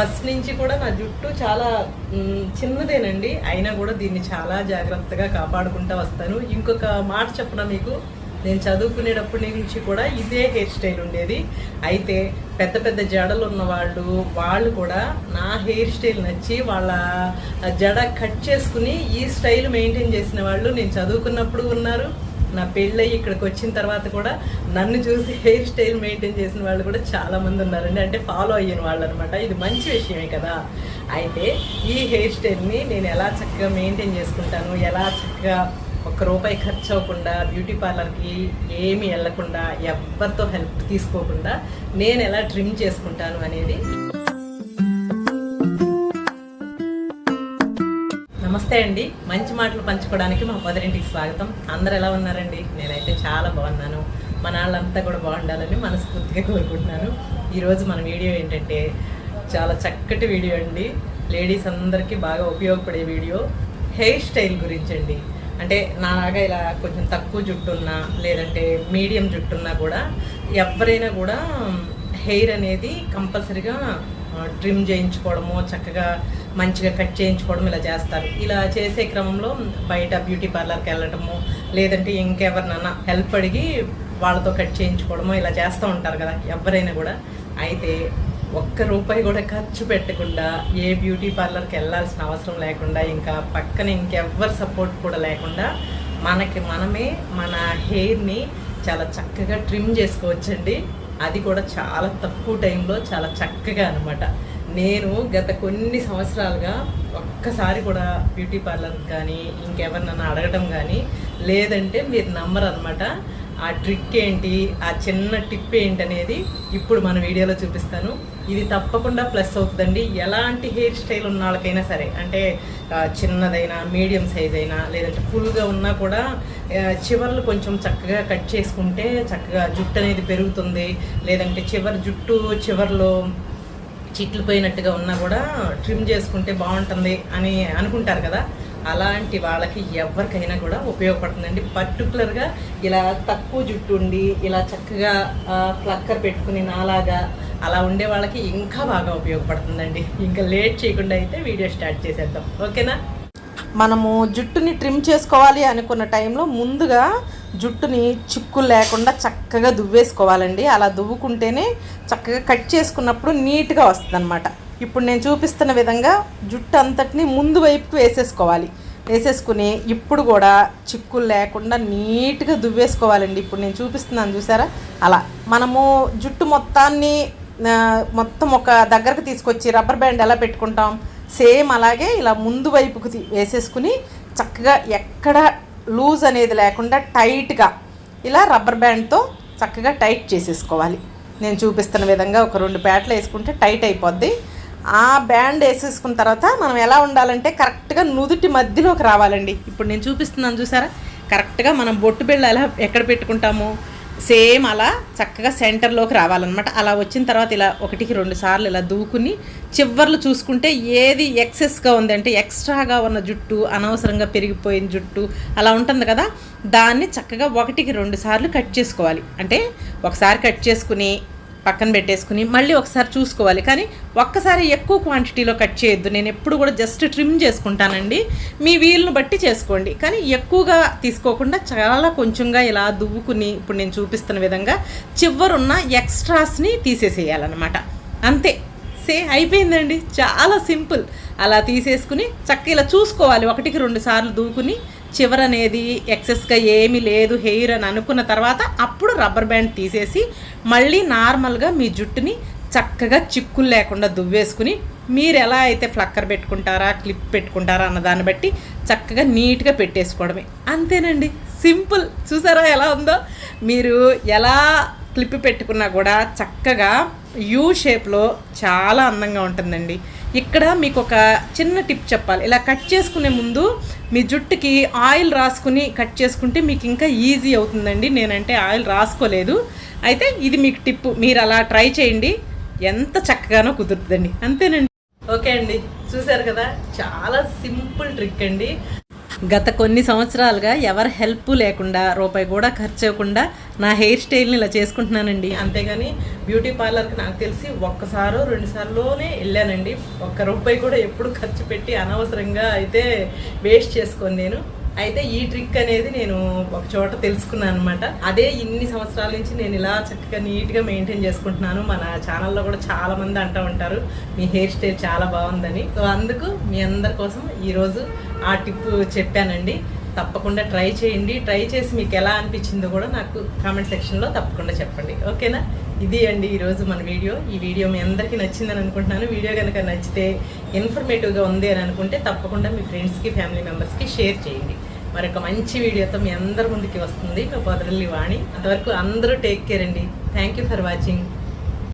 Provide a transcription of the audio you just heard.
First నుంచి కూడా నా జుట్టు చాలా చిన్నదేనండి. అయినా కూడా దీన్ని చాలా జాగ్రత్తగా కాపాడుకుంటూ వస్తాను. ఇంకొక మాట చెప్పనా మీకు నేను చదువుకునేటప్పటి నుంచి కూడా ఇదే హెయిర్ స్టైల్ ఉండేది. అయితే పెద్ద పెద్ద జడలు ఉన్న వాళ్ళు వాళ్ళు కూడా నా హెయిర్ స్టైల్ నచ్చి వాళ్ళ జడ కట్ చేసుకుని ఈ స్టైల్ మెయింటైన్ చేసిన వాళ్ళు నేను చదువుకున్నప్పుడు ఉన్నారు. నా పెళ్ళయి ఇక్కడికి వచ్చిన తర్వాత కూడా నన్ను చూసి హెయిర్ స్టైల్ మెయింటైన్ చేసిన వాళ్ళు కూడా చాలామంది ఉన్నారండి. అంటే ఫాలో అయ్యిన వాళ్ళు అనమాట ఇది మంచి విషయమే కదా. అయితే ఈ హెయిర్ స్టైల్ని నేను ఎలా చక్కగా మెయింటైన్ చేసుకుంటాను? ఎలా చక్కగా ఒక్క రూపాయి ఖర్చు అవ్వకుండా బ్యూటీ పార్లర్కి ఏమి వెళ్ళకుండా ఎవరితో హెల్ప్ తీసుకోకుండా నేను ఎలా ట్రిమ్ చేసుకుంటాను అనేది నమస్తే అండి. మంచి మాటలు పంచుకోవడానికి మా పొదరింటికి స్వాగతం. అందరు ఎలా ఉన్నారండి? నేనైతే చాలా బాగున్నాను. మన వాళ్ళంతా కూడా బాగుండాలని మనస్ఫూర్తిగా కోరుకుంటున్నాను. ఈరోజు మన వీడియో ఏంటంటే చాలా చక్కటి వీడియో అండి. లేడీస్ అందరికీ బాగా ఉపయోగపడే వీడియో. హెయిర్ స్టైల్ గురించి అండి అంటే నాలాగా ఇలా కొంచెం తక్కువ జుట్టు ఉన్నా లేదంటే మీడియం జుట్టు ఉన్నా కూడా ఎవరైనా కూడా హెయిర్ అనేది కంపల్సరీగా ట్రిమ్ చేయించుకోవడము చక్కగా మంచిగా కట్ చేయించుకోవడం ఇలా చేస్తారు. ఇలా చేసే క్రమంలో బయట బ్యూటీ పార్లర్కి వెళ్ళటము లేదంటే ఇంకెవరినైనా హెల్ప్ అడిగి వాళ్ళతో కట్ చేయించుకోవడము ఇలా చేస్తూ ఉంటారు కదా ఎవరైనా కూడా. అయితే ఒక్క రూపాయి కూడా ఖర్చు పెట్టకుండా ఏ బ్యూటీ పార్లర్కి వెళ్ళాల్సిన అవసరం లేకుండా ఇంకా పక్కన ఇంకెవ్వరి సపోర్ట్ కూడా లేకుండా మనకి మనమే మన హెయిర్ని చాలా చక్కగా ట్రిమ్ చేసుకోవచ్చండి. అది కూడా చాలా తక్కువ టైంలో చాలా చక్కగా అనమాట నేను గత కొన్ని సంవత్సరాలుగా ఒక్కసారి కూడా బ్యూటీ పార్లర్ కానీ ఇంకెవరినన్నా అడగటం కానీ లేదంటే మీరు నమ్మరు అనమాట ఆ ట్రిక్ ఏంటి ఆ చిన్న టిప్ ఏంటి అనేది ఇప్పుడు మన వీడియోలో చూపిస్తాను. ఇది తప్పకుండా ప్లస్ అవుతుందండి. ఎలాంటి హెయిర్ స్టైల్ ఉన్న వాళ్ళకైనా సరే అంటే చిన్నదైనా మీడియం సైజ్ అయినా లేదంటే ఫుల్గా ఉన్నా కూడా చివర్లు కొంచెం చక్కగా కట్ చేసుకుంటే చక్కగా జుట్టు అనేది పెరుగుతుంది. లేదంటే చివరి జుట్టు చివర్లో చిట్లు పోయినట్టుగా ఉన్నా కూడా ట్రిమ్ చేసుకుంటే బాగుంటుంది అని అనుకుంటారు కదా. అలాంటి వాళ్ళకి ఎవరికైనా కూడా ఉపయోగపడుతుందండి. పర్టికులర్గా ఇలా తక్కువ జుట్టు ఉండి ఇలా చక్కగా ఫ్లక్కర్ పెట్టుకుని నాలాగా అలా ఉండే వాళ్ళకి ఇంకా బాగా ఉపయోగపడుతుందండి. ఇంకా లేట్ చేయకుండా అయితే వీడియో స్టార్ట్ చేసేద్దాం. ఓకేనా? మనము జుట్టుని ట్రిమ్ చేసుకోవాలి అనుకున్న టైంలో ముందుగా జుట్టుని చిక్కులు లేకుండా చక్కగా దువ్వేసుకోవాలండి. అలా దువ్వుకుంటేనే చక్కగా కట్ చేసుకున్నప్పుడు నీట్గా వస్తుంది ఇప్పుడు నేను చూపిస్తున్న విధంగా జుట్టు అంతటిని ముందు వైపుకి వేసేసుకోవాలి. వేసేసుకుని ఇప్పుడు కూడా చిక్కులు లేకుండా నీట్గా దువ్వేసుకోవాలండి. ఇప్పుడు నేను చూపిస్తున్నాను చూసారా? అలా. మనము జుట్టు మొత్తాన్ని మొత్తం ఒక దగ్గరకు తీసుకొచ్చి రబ్బర్ బ్యాండ్ ఎలా పెట్టుకుంటాం? సేమ్ అలాగే ఇలా ముందు వైపుకు వేసేసుకుని చక్కగా ఎక్కడ లూజ్ అనేది లేకుండా టైట్గా ఇలా రబ్బర్ బ్యాండ్తో చక్కగా టైట్ చేసేసుకోవాలి. నేను చూపిస్తున్న విధంగా ఒక రెండు ప్యాట్లు వేసుకుంటే టైట్ అయిపోద్ది. ఆ బ్యాండ్ వేసేసుకున్న తర్వాత మనం ఎలా ఉండాలంటే కరెక్ట్గా నుదుటి మధ్యలోకి రావాలండి. ఇప్పుడు నేను చూపిస్తున్నాను చూసారా? కరెక్ట్గా మనం బొట్టు బిళ్ళ ఎలా ఎక్కడ పెట్టుకుంటామో సేమ్ అలా చక్కగా సెంటర్లోకి రావాలన్నమాట. అలా వచ్చిన తర్వాత ఇలా ఒకటికి రెండు సార్లు ఇలా దూకుని చివర్లు చూసుకుంటే ఏది ఎక్సెస్గా ఉందంటే ఎక్స్ట్రాగా ఉన్న జుట్టు అనవసరంగా పెరిగిపోయిన జుట్టు అలా ఉంటుంది కదా? దాన్ని చక్కగా ఒకటికి రెండు సార్లు కట్ చేసుకోవాలి. అంటే ఒకసారి కట్ చేసుకుని పక్కన పెట్టేసుకుని మళ్ళీ ఒకసారి చూసుకోవాలి. కానీ ఒక్కసారి ఎక్కువ క్వాంటిటీలో కట్ చేయొద్దు. నేను ఎప్పుడు కూడా జస్ట్ ట్రిమ్ చేసుకుంటానండి. మీ వీలును బట్టి చేసుకోండి. కానీ ఎక్కువగా తీసుకోకుండా చాలా కొంచెంగా ఇలా దువ్వుకుని ఇప్పుడు నేను చూపిస్తున్న విధంగా చివరున్న ఎక్స్ట్రాస్ని తీసేసేయాలన్నమాట. అంతే. సే అయిపోయిందండి. చాలా సింపుల్. అలా తీసేసుకుని చక్క ఇలా చూసుకోవాలి. ఒకటికి రెండు సార్లు దూకుని చివర అనేది ఎక్సెస్గా ఏమీ లేదు హెయిర్ అని అనుకున్న తర్వాత అప్పుడు రబ్బర్ బ్యాండ్ తీసేసి మళ్ళీ నార్మల్గా మీ జుట్టుని చక్కగా చిక్కులు లేకుండా దువ్వేసుకుని మీరు ఎలా అయితే ఫ్లక్కర్ పెట్టుకుంటారా క్లిప్ పెట్టుకుంటారా అన్న దాన్ని బట్టి చక్కగా నీట్గా పెట్టేసుకోవడమే. అంతేనండి. సింపుల్. చూసారా ఎలా ఉందో? మీరు ఎలా క్లిప్ పెట్టుకున్నా కూడా చక్కగా యూ షేప్లో చాలా అందంగా ఉంటుందండి. ఇక్కడ మీకు ఒక చిన్న టిప్ చెప్పాలి. ఇలా కట్ చేసుకునే ముందు మీ జుట్టుకి ఆయిల్ రాసుకుని కట్ చేసుకుంటే మీకు ఇంకా ఈజీ అవుతుందండి. నేనంటే ఆయిల్ రాసుకోలేదు. అయితే ఇది మీకు టిప్. మీరు అలా ట్రై చేయండి. ఎంత చక్కగానో కుదురుతుందండి. అంతేనండి. ఓకే అండి. చూసారు కదా? చాలా సింపుల్ ట్రిక్ అండి. గత కొన్ని సంవత్సరాలుగా ఎవరి హెల్ప్ లేకుండా రూపాయి కూడా ఖర్చు అవ్వకుండా నా హెయిర్ స్టైల్ని ఇలా చేసుకుంటున్నానండి. అంతేగాని బ్యూటీ పార్లర్కి నాకు తెలిసి ఒక్కసారో రెండుసార్లోనే వెళ్ళానండి. ఒక్క రూపాయి కూడా ఎప్పుడు ఖర్చు పెట్టి అనవసరంగా అయితే వేస్ట్ చేసుకొని నేను. అయితే ఈ ట్రిక్ అనేది నేను ఒక చోట తెలుసుకున్నాను అనమాట అదే ఇన్ని సంవత్సరాల నుంచి నేను ఇలా చక్కగా నీట్గా మెయింటైన్ చేసుకుంటున్నాను. మన ఛానల్లో కూడా చాలా మంది అంటూ ఉంటారు మీ హెయిర్ స్టైల్ చాలా బాగుందని. సో అందుకు మీ అందరి కోసం ఈరోజు ఆ టిప్ చెప్పానండి. తప్పకుండా ట్రై చేయండి. ట్రై చేసి మీకు ఎలా అనిపించిందో కూడా నాకు కామెంట్ సెక్షన్లో తప్పకుండా చెప్పండి. ఓకేనా? ఇది అండి ఈరోజు మన వీడియో. ఈ వీడియో మీ అందరికీ నచ్చిందని అనుకుంటున్నాను. వీడియో కనుక నచ్చితే ఇన్ఫర్మేటివ్గా ఉంది అని అనుకుంటే తప్పకుండా మీ ఫ్రెండ్స్కి ఫ్యామిలీ మెంబర్స్కి షేర్ చేయండి. మరొక మంచి వీడియోతో మీ అందరి ముందుకి వస్తుంది. మీ పొదరల్లి వాణి. అంతవరకు అందరూ టేక్ కేర్ అండి. Thank you for watching